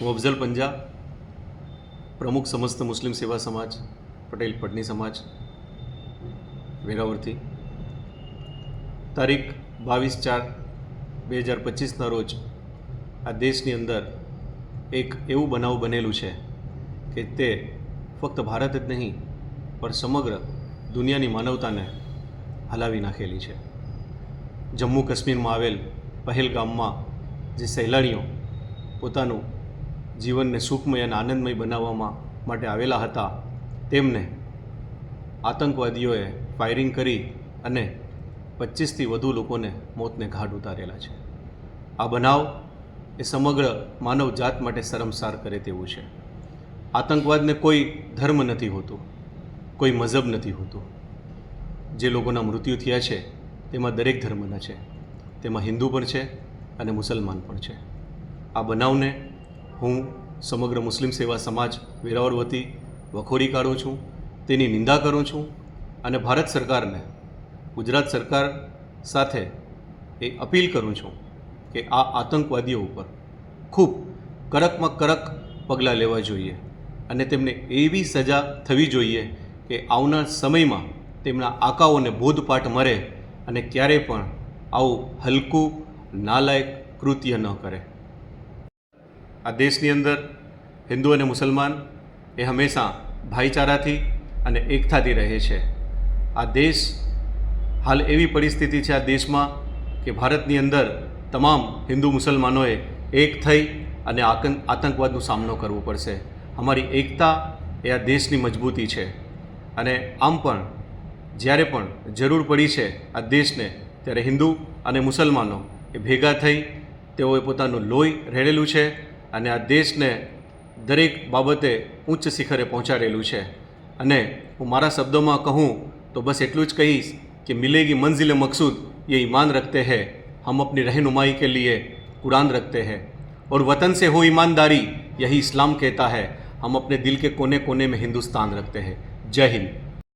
હું અફઝલ પંજા, પ્રમુખ સમસ્ત મુસ્લિમ સેવા સમાજ, પટેલ પટની સમાજ વેરાવરથી તારીખ બાવીસ ચાર બે હજાર પચીસના રોજ આ દેશની અંદર એક એવું બનાવ બનેલું છે કે તે ફક્ત ભારત જ નહીં, પણ સમગ્ર દુનિયાની માનવતાને હલાવી નાખેલી છે. જમ્મુ કાશ્મીરમાં આવેલ પહેલગામમાં જે સહેલાણીઓ પોતાનું જીવનને સુખમય અને આનંદમય બનાવવામાં માટે આવેલા હતા. તેમને આતંકવાદીઓએ ફાયરિંગ કરી અને પચીસથી વધુ લોકોને મોતને ઘાટ ઉતારેલા છે. આ બનાવ એ સમગ્ર માનવ જાત માટે શરમસાર કરે તેવું છે. આતંકવાદને કોઈ ધર્મ નથી હોતું, કોઈ મઝહબ નથી હોતું. જે લોકોના મૃત્યુ થયા છે, તેમાં દરેક ધર્મના છે. તેમાં હિન્દુ પણ છે અને મુસલમાન પણ છે. આ બનાવને હું સમગ્ર મુસ્લિમ સેવા સમાજ વેરાવળ વતી વખોડી કાઢું છું, તેની નિંદા કરું છું અને ભારત સરકારને, ગુજરાત સરકાર સાથે એ અપીલ કરું છું કે આ આતંકવાદીઓ ઉપર ખૂબ કડકમાં કડક પગલાં લેવા જોઈએ અને તેમને એવી સજા થવી જોઈએ કે આવનાર સમયમાં તેમના આકાઓને બોધપાઠ મળે અને ક્યારેય પણ આવું હલકું, નાલાયક કૃત્ય ન કરે. આ દેશની અંદર હિન્દુ અને મુસલમાન એ હંમેશા ભાઈચારાથી અને એકતાથી રહે છે. આ દેશ હાલ એવી પરિસ્થિતિ છે આ દેશમાં કે ભારતની અંદર તમામ હિન્દુ મુસલમાનોએ એક થઈ અને આતંકવાદનો સામનો કરવો પડશે. અમારી એકતા એ આ દેશની મજબૂતી છે. અને આમ પણ જ્યારે પણ જરૂર પડી છે આ દેશને, ત્યારે હિન્દુ અને મુસલમાનો એ ભેગા થઈ તેઓએ પોતાનું લોહી રેડેલું છે અને આ દેશને દરેક બાબતે ઉચ્ચ શિખરે પહોંચાડેલું છે અને હું મારા શબ્દોમાં કહું તો બસ એટલું જ કહીશ कि मिलेगी मंजिल मकसूद ये ईमान रखते हैं हम अपनी रहनुमाई के लिए कुरान रखते हैं और वतन से हो ईमानदारी यही इस्लाम कहता है हम अपने दिल के कोने कोने में हिंदुस्तान रखते हैं जय हिंद